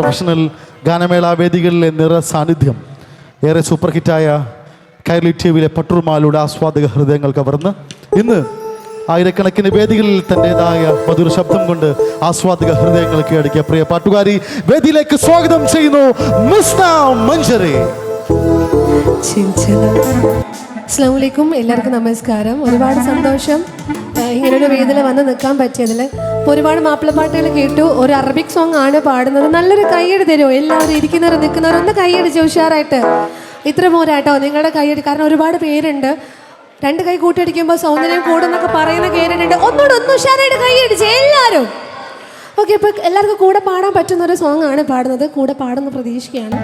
Professional ഗാനമേള വേദികളിലെ നിറ സാന്നിധ്യം. ഏറെ സൂപ്പർ ഹിറ്റായ കൈരളി ടി വിയിലെ പട്ടുർമാലയുടെ ആസ്വാദക ഹൃദയങ്ങൾ കവർന്ന് ഇന്ന് ആയിരക്കണക്കിന് വേദികളിൽ തന്റെതായ മധുര ശബ്ദം കൊണ്ട് ആസ്വാദക ഹൃദയങ്ങൾ കീഴടക്കിയ പ്രിയ പാട്ടുകാരി വേദിയിലേക്ക് സ്വാഗതം ചെയ്യുന്നു മിസ്ന മഞ്ചരി. എല്ലാവർക്കും നമസ്കാരം. ഒരുപാട് സന്തോഷം. ഇങ്ങനൊരു വേദിയിൽ വന്ന് നിൽക്കാൻ പറ്റിയതിൽ ഒരുപാട് മാപ്പിളപ്പാട്ടുകൾ കേട്ടു. ഒരു അറബിക് സോങ് ആണ് പാടുന്നത്. നല്ലൊരു കൈയ്യടി തരുമോ എല്ലാവരും ഇരിക്കുന്നവരും നിൽക്കുന്നവരും ഒന്ന് കൈയ്യടിച്ച് ഉഷാറായിട്ട്. ഇത്ര പോരാട്ടോ നിങ്ങളുടെ കൈയ്യടി. കാരണം ഒരുപാട് പേരുണ്ട്. രണ്ട് കൈ കൂട്ടിയടിക്കുമ്പോൾ സൗന്ദര്യം കൂടുന്നൊക്കെ പറയുന്ന കേട്ടിട്ടുണ്ട്. ഒന്നുകൂടെ ഒന്ന് ഉഷാറായിട്ട് കൈയടിച്ച് എല്ലാവരും. ഓക്കെ ഇപ്പോൾ എല്ലാവർക്കും കൂടെ പാടാൻ പറ്റുന്ന ഒരു സോങ്ങാണ് പാടുന്നത്. കൂടെ പാടുന്ന പ്രതീക്ഷയാണ്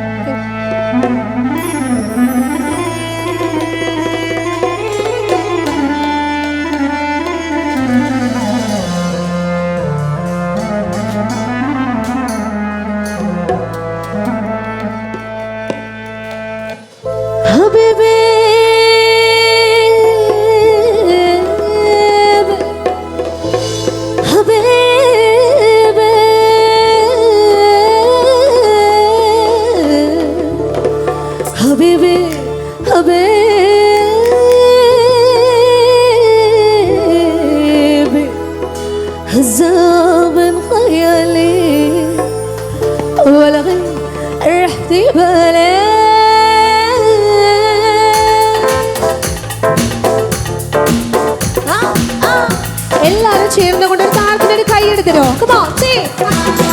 ভেবে Bye.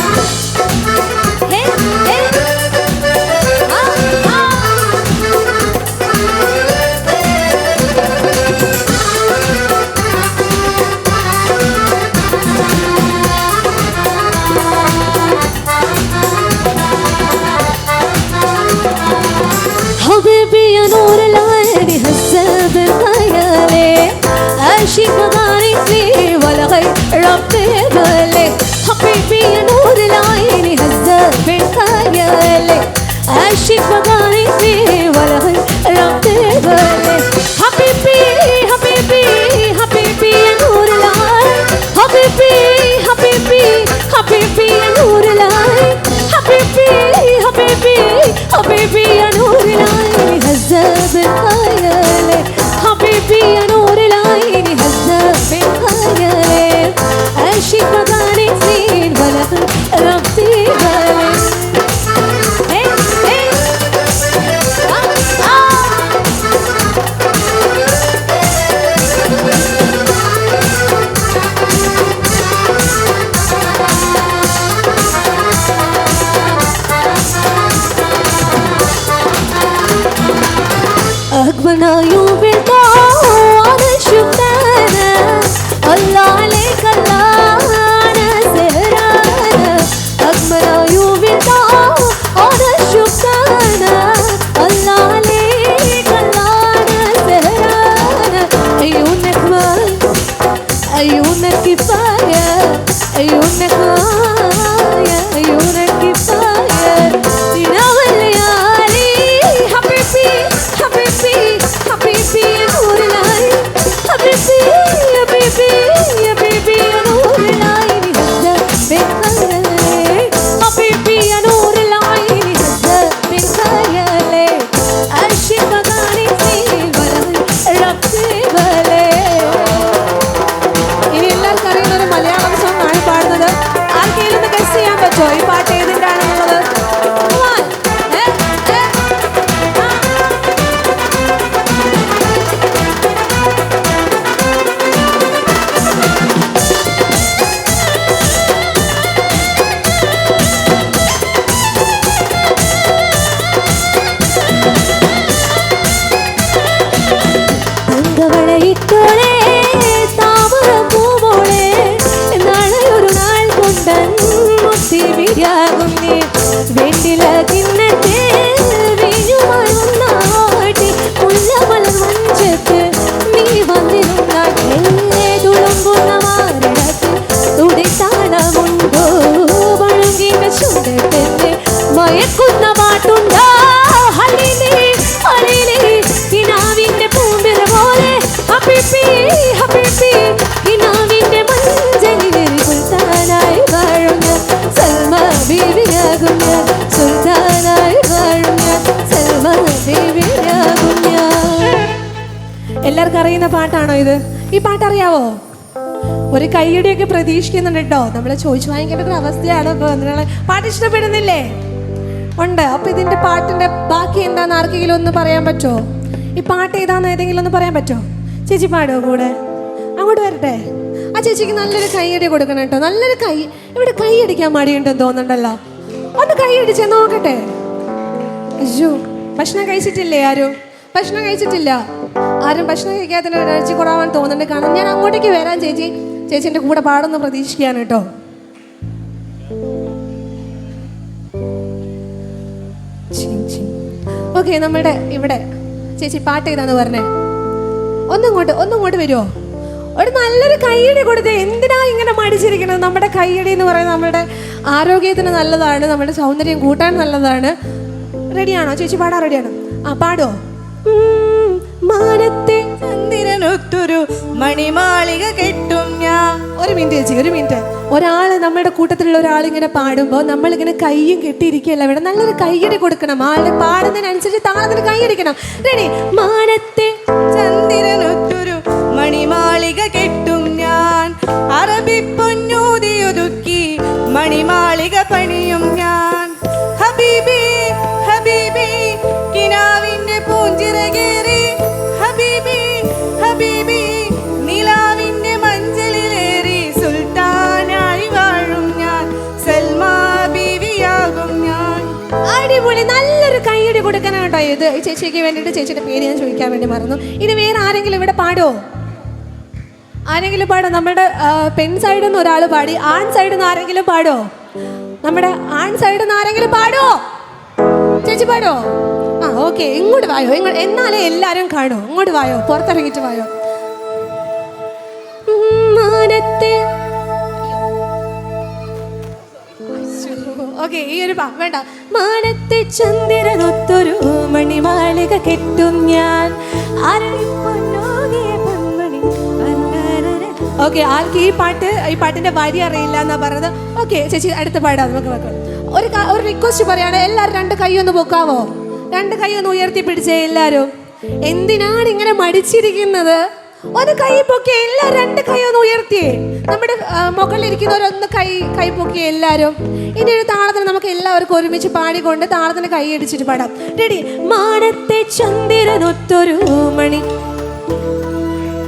ഇത് ഈ പാട്ട് അറിയാവോ ഒരു കൈയടിയൊക്കെ പ്രതീക്ഷിക്കുന്നുണ്ട് കേട്ടോ. നമ്മളെ ചോദിച്ചു വാങ്ങിക്കേണ്ട ഒരു അവസ്ഥയാണ് ഇപ്പോൾ. പാട്ട് ഇഷ്ടപ്പെടുന്നില്ലേ? ഉണ്ട്. അപ്പൊ ഇതിന്റെ പാട്ടിന്റെ ബാക്കി എന്താന്ന് ആർക്കെങ്കിലും ഒന്ന് പറയാൻ പറ്റുമോ ഈ പാട്ട് ഏതാന്ന് ഏതെങ്കിലും ഒന്ന് പറയാൻ പറ്റുമോ ചേച്ചി പാടുമോ കൂടെ? അങ്ങോട്ട് വരട്ടെ. ആ ചേച്ചിക്ക് നല്ലൊരു കൈയടി കൊടുക്കണം കേട്ടോ. നല്ലൊരു കൈ. ഇവിടെ കൈ അടിക്കാൻ മടിയുണ്ടെന്ന് തോന്നുന്നുണ്ടല്ലോ. ഒന്ന് കൈയടിച്ചേ നോക്കട്ടെ. അയ്യോ ഭക്ഷണം കഴിച്ചിട്ടില്ലേ ആരും? ഭക്ഷണം കഴിച്ചിട്ടില്ല. ആരും ഭക്ഷണം കഴിക്കാത്തതിന് എനർജി കുറവാൻ തോന്നുന്നുണ്ട്. കാരണം ഞാൻ അങ്ങോട്ടേക്ക് വരാൻ ചേച്ചി ചേച്ചിന്റെ കൂടെ പാടുന്ന പ്രതീക്ഷിക്കുകയാണ് കേട്ടോ. ഓക്കെ നമ്മുടെ ഇവിടെ ചേച്ചി പാട്ട് ഏതാന്ന് പറഞ്ഞേ? ഒന്നിങ്ങോട്ട് ഒന്നിങ്ങോട്ട് വരുമോ ഒരു നല്ലൊരു കൈയടി കൊടുത്ത്. എന്തിനാ ഇങ്ങനെ മടിച്ചിരിക്കുന്നത്? നമ്മുടെ കൈയടി എന്ന് പറയുന്നത് നമ്മുടെ ആരോഗ്യത്തിന് നല്ലതാണ് നമ്മുടെ സൗന്ദര്യം കൂട്ടാൻ നല്ലതാണ്. റെഡിയാണോ ചേച്ചി പാടാൻ റെഡിയാണോ ആ പാടോ ഉം, ചന്ദിരനൊത്തൊരു മണിമാളിക കെട്ടും ഞാൻ. ഒരു മിനിറ്റ് ചേച്ചി ഒരു മിനിറ്റ്. ഒരാൾ നമ്മുടെ കൂട്ടത്തിലുള്ള ഒരാൾ ഇങ്ങനെ പാടുമ്പോൾ നമ്മളിങ്ങനെ കൈയും കെട്ടിയിരിക്കുകയല്ല ഇവിടെ നല്ലൊരു കൈയടി കൊടുക്കണം. ആളുടെ പാടുന്നതിനനുസരിച്ച് താളത്തിന് കൈയടിക്കണം റെഡി മാനത്തെ ചന്ദ്രനൊത്തൊരു മണിമാളിക കൈയടി കൊടുക്കണം കേട്ടോ ഇത് ചേച്ചിക്ക് വേണ്ടിയിട്ട് ചേച്ചിയുടെ പേര് ഞാൻ ചോദിക്കാൻ വേണ്ടി മറന്നു. ഇനി വേറെ ആരെങ്കിലും ഇവിടെ പാടോ ആരെങ്കിലും പാടോ നമ്മുടെ പെൺ സൈഡിൽ നിന്ന് ഒരാൾ പാടി. ആൺ സൈഡിൽ നിന്ന് ആരെങ്കിലും പാടോ നമ്മുടെ ആൺ സൈഡിൽ നിന്ന് ആരെങ്കിലും പാടോ ചേച്ചി പാടോ ആ ഓക്കെ ഇങ്ങോട്ട് വായോ. ഇങ്ങോട്ട് എന്നാലേ എല്ലാവരും കാണോ. ഇങ്ങോട്ട് വായോ. പുറത്തിറങ്ങിയിട്ട് വായോ. മാനത്തെ ഓക്കെ ഈ ഒരു വേണ്ട. മാനത്തെ ചന്ദ്രനൊത്തൊരു മണിമാളിക കെട്ടും ഞാൻ. ഓക്കെ ആൾക്ക് ഈ പാട്ട് ഈ പാട്ടിന്റെ വരി അറിയില്ല എന്നാ പറഞ്ഞത്. ഓക്കെ ചേച്ചി അടുത്ത പാടാം നമുക്ക് നോക്കാം ഒരു ഒരു റിക്വസ്റ്റ് പറയാണ് എല്ലാവരും രണ്ട് കൈ ഒന്ന് പൊക്കാവോ? രണ്ട് കൈ ഒന്ന് ഉയർത്തി പിടിച്ചേ എല്ലാവരും എന്തിനാണ് ഇങ്ങനെ മടിച്ചിരിക്കുന്നത്? ഒന്ന് കൈ പൊക്കിയ എല്ലാ രണ്ട് കൈ ഒന്ന് ഉയർത്തിയേ നമ്മുടെ മുകളിലിരിക്കുന്നവരൊന്ന് കൈ കൈ പൊക്കിയ എല്ലാവരും ഇനി ഒരു താളത്തിന് നമുക്ക് എല്ലാവർക്കും ഒരുമിച്ച് പാടിക്കൊണ്ട് താളത്തിന് കൈ അടിച്ചിട്ട് പാടാം. റെഡി മാനത്തെ ചന്ദ്രനൊത്തൊരു മണി.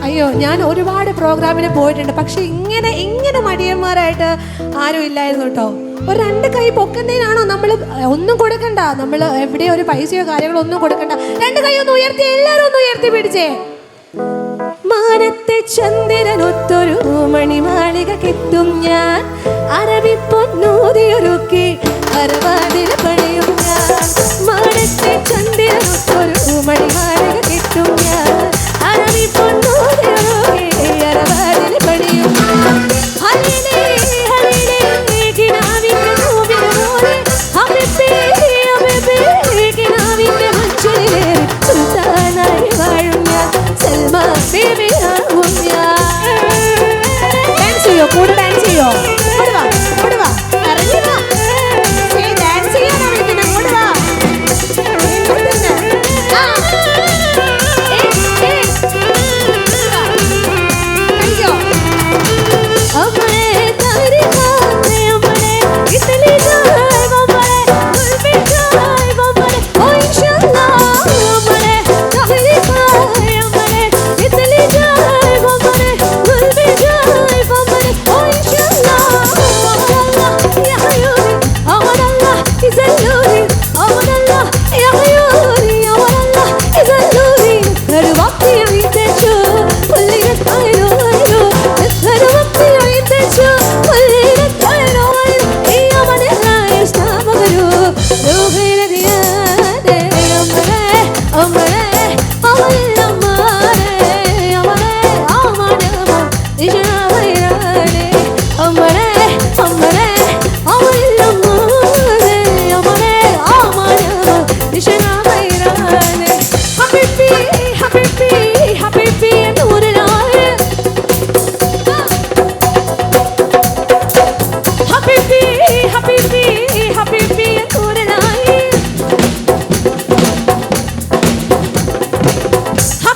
അയ്യോ ഞാൻ ഒരുപാട് പ്രോഗ്രാമിന് പോയിട്ടുണ്ട്. പക്ഷെ ഇങ്ങനെ ഇങ്ങനെ മടിയന്മാരായിട്ട് ആരും ഇല്ലായിരുന്നു കേട്ടോ. ഒരു രണ്ട് കൈ പൊക്കുന്നതിനാണോ നമ്മൾ ഒന്നും കൊടുക്കണ്ട. നമ്മൾ എവിടെ ഒരു പൈസയോ കാര്യങ്ങളോ ഒന്നും കൊടുക്കണ്ട. രണ്ട് കൈ ഒന്ന് ഉയർത്തി എല്ലാവരും ഒന്ന് ഉയർത്തി പിടിച്ചേ. മാനത്തെ ചന്ദ്രനൊത്തൊരു മണിമാളിക കെട്ടും ഞാൻ. അറബി പൊന്നൂതിയൊരുക്കി അരവാതിൽ പണിയും ഞാൻ. മാനത്തെ ചന്ദ്രനൊത്തൊരു മണിമാളിക കെട്ടും ഞാൻ.